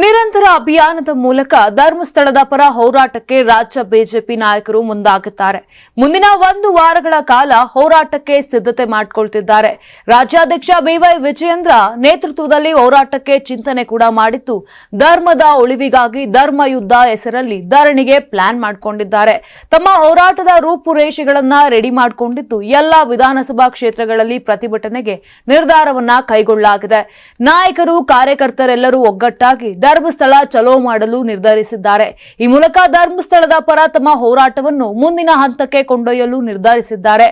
ನಿರಂತರ ಅಭಿಯಾನದ ಮೂಲಕ ಧರ್ಮಸ್ಥಳದ ಪರ ಹೋರಾಟಕ್ಕೆ ರಾಜ್ಯ ಬಿಜೆಪಿ ನಾಯಕರು ಮುಂದಾಗುತ್ತಾರೆ. ಮುಂದಿನ ಒಂದು ವಾರಗಳ ಕಾಲ ಹೋರಾಟಕ್ಕೆ ಸಿದ್ಧತೆ ಮಾಡಿಕೊಳ್ತಿದ್ದಾರೆ. ರಾಜ್ಯಾಧ್ಯಕ್ಷ ಬಿವೈ ವಿಜಯೇಂದ್ರ ನೇತೃತ್ವದಲ್ಲಿ ಹೋರಾಟಕ್ಕೆ ಚಿಂತನೆ ಕೂಡ ಮಾಡಿದ್ದು, ಧರ್ಮದ ಉಳಿವಿಗಾಗಿ ಧರ್ಮ ಯುದ್ಧ ಹೆಸರಲ್ಲಿ ಧರಣಿಗೆ ಪ್ಲಾನ್ ಮಾಡಿಕೊಂಡಿದ್ದಾರೆ. ತಮ್ಮ ಹೋರಾಟದ ರೂಪುರೇಷೆಗಳನ್ನ ರೆಡಿ ಮಾಡಿಕೊಂಡಿದ್ದು, ಎಲ್ಲಾ ವಿಧಾನಸಭಾ ಕ್ಷೇತ್ರಗಳಲ್ಲಿ ಪ್ರತಿಭಟನೆಗೆ ನಿರ್ಧಾರವನ್ನ ಕೈಗೊಳ್ಳಲಾಗಿದೆ. ನಾಯಕರು, ಕಾರ್ಯಕರ್ತರೆಲ್ಲರೂ ಒಗ್ಗಟ್ಟಾಗಿ ಧರ್ಮಸ್ಥಳ ಚಲೋ ಮಾಡಲು ನಿರ್ಧರಿಸಿದ್ದಾರೆ. ಈ ಮೂಲಕ ಧರ್ಮಸ್ಥಳದ ಪರ ತಮ್ಮ ಹೋರಾಟವನ್ನು ಮುಂದಿನ ಹಂತಕ್ಕೆ ಕೊಂಡೊಯ್ಯಲು ನಿರ್ಧರಿಸಿದ್ದಾರೆ.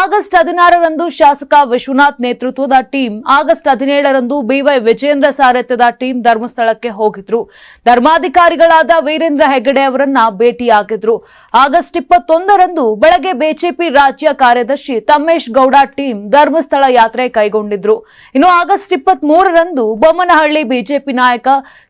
ಆಗಸ್ಟ್ ಹದಿನಾರರಂದು ಶಾಸಕ ವಿಶ್ವನಾಥ್ ನೇತೃತ್ವದ ಟೀಮ್ ಆಗಸ್ಟ್ ಹದಿನೇಳರಂದು ಬಿವೈ ವಿಜೇಂದ್ರ ಸಾರಥ್ಯದ ಟೀಮ್ ಧರ್ಮಸ್ಥಳಕ್ಕೆ ಹೋಗಿದ್ರು. ಧರ್ಮಾಧಿಕಾರಿಗಳಾದ ವೀರೇಂದ್ರ ಹೆಗ್ಗಡೆ ಅವರನ್ನ ಭೇಟಿಯಾಗಿದ್ರು. ಆಗಸ್ಟ್ ಇಪ್ಪತ್ತೊಂದರಂದು ಬೆಳಗ್ಗೆ ಬಿಜೆಪಿ ರಾಜ್ಯ ಕಾರ್ಯದರ್ಶಿ ತಮ್ಮೇಶ್ ಗೌಡ ಟೀಮ್ ಧರ್ಮಸ್ಥಳ ಯಾತ್ರೆ ಕೈಗೊಂಡಿದ್ರು. ಇನ್ನು ಆಗಸ್ಟ್ ಇಪ್ಪತ್ತ್ ಮೂರರಂದು ಬೊಮ್ಮನಹಳ್ಳಿ ಬಿಜೆಪಿ ನಾಯಕ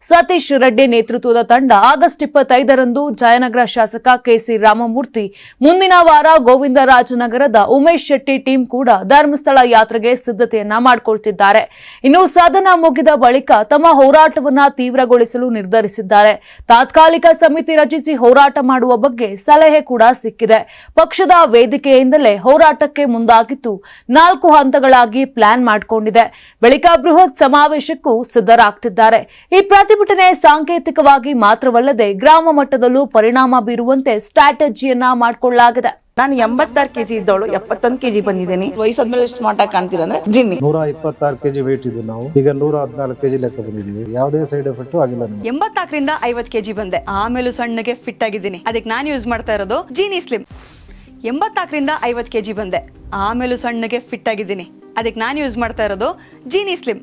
ಸತೀಶ್ ರೆಡ್ಡಿ ನೇತೃತ್ವದ ತಂಡ ಆಗಸ್ಟ್ ಇಪ್ಪತ್ತೈದರಂದು ಜಯನಗರ ಶಾಸಕ ಕೆಸಿ ರಾಮಮೂರ್ತಿ, ಮುಂದಿನ ವಾರ ಗೋವಿಂದರಾಜನಗರದ ಉಮೇಶ್ ಶೆಟ್ಟಿ ಟೀಮ್ ಕೂಡ ಧರ್ಮಸ್ಥಳ ಯಾತ್ರೆಗೆ ಸಿದ್ಧತೆಯನ್ನ ಮಾಡಿಕೊಳ್ತಿದ್ದಾರೆ. ಇನ್ನು ಸದನ ಮುಗಿದ ಬಳಿಕ ತಮ್ಮ ಹೋರಾಟವನ್ನ ತೀವ್ರಗೊಳಿಸಲು ನಿರ್ಧರಿಸಿದ್ದಾರೆ. ತಾತ್ಕಾಲಿಕ ಸಮಿತಿ ರಚಿಸಿ ಹೋರಾಟ ಮಾಡುವ ಬಗ್ಗೆ ಸಲಹೆ ಕೂಡ ಸಿಕ್ಕಿದೆ. ಪಕ್ಷದ ವೇದಿಕೆಯಿಂದಲೇ ಹೋರಾಟಕ್ಕೆ ಮುಂದಾಗಿದ್ದು ನಾಲ್ಕು ಹಂತಗಳಾಗಿ ಪ್ಲಾನ್ ಮಾಡಿಕೊಂಡಿದೆ. ಬಳಿಕ ಬೃಹತ್ ಸಮಾವೇಶಕ್ಕೂ ಸಿದ್ಧರಾಗ್ತಿದ್ದಾರೆ. ಈ ಪ್ರತಿಭಟನೆ ಸಾಂಕೇತಿಕವಾಗಿ ಮಾತ್ರವಲ್ಲದೆ ಗ್ರಾಮ ಮಟ್ಟದಲ್ಲೂ ಪರಿಣಾಮ ಬೀರುವಂತೆ ಸ್ಟ್ರಾಟಜಿಯನ್ನ ಮಾಡಿಕೊಳ್ಳಲಾಗಿದೆ. ನಾನು ಎಂಬತ್ತಾರು ಕೆಜಿ ಇದ್ದವಳು ಎಪ್ಪತ್ತೊಂದು ಕೆಜಿ ಬಂದಿದ್ದೀನಿ. ವಯಸ್ಸಾದ್ಮೇಲೆ ಎಷ್ಟು ಮಾಟ ಕಾಣ್ತೀರ ಅಂದ್ರೆ ಜಿನ್ನಿ. ನೂರ ಇಪ್ಪತ್ತಾರು ಕೆಜಿ ವೇಟ್ ಇದ್ದು ನಾವು. ಈಗ ನೂರ ಹದಿನಾಲ್ಕು ಕೆಜಿ ಲೆಕ್ಕ ಬಂದಿದ್ದೀವಿ. ಯಾವುದೇ ಸೈಡ್ ಎಫೆಕ್ಟ್ ಆಗಿಲ್ಲ ನಮಗೆ. ಎಂಬತ್ನಾಲ್ಕರಿಂದ ಐವತ್ತು ಕೆಜಿ ಬಂದೆ. ಆಮೇಲೂ ಸಣ್ಣಗೆ ಫಿಟ್ ಆಗಿದ್ದೀನಿ. ಅದಕ್ಕೆ ನಾನು ಯೂಸ್ ಮಾಡ್ತಾ ಇರೋದು ಜೀನಿ ಸ್ಲಿಮ್ ಎಂಬತ್ನಾಲ್ಕರಿಂದ ಐವತ್ತು ಕೆಜಿ ಬಂದೆ. ಆಮೇಲೂ ಸಣ್ಣಗೆ ಫಿಟ್ ಆಗಿದ್ದೀನಿ. ಅದಕ್ಕೆ ನಾನು ಯೂಸ್ ಮಾಡ್ತಾ ಇರೋದು ಜೀನಿ ಸ್ಲಿಮ್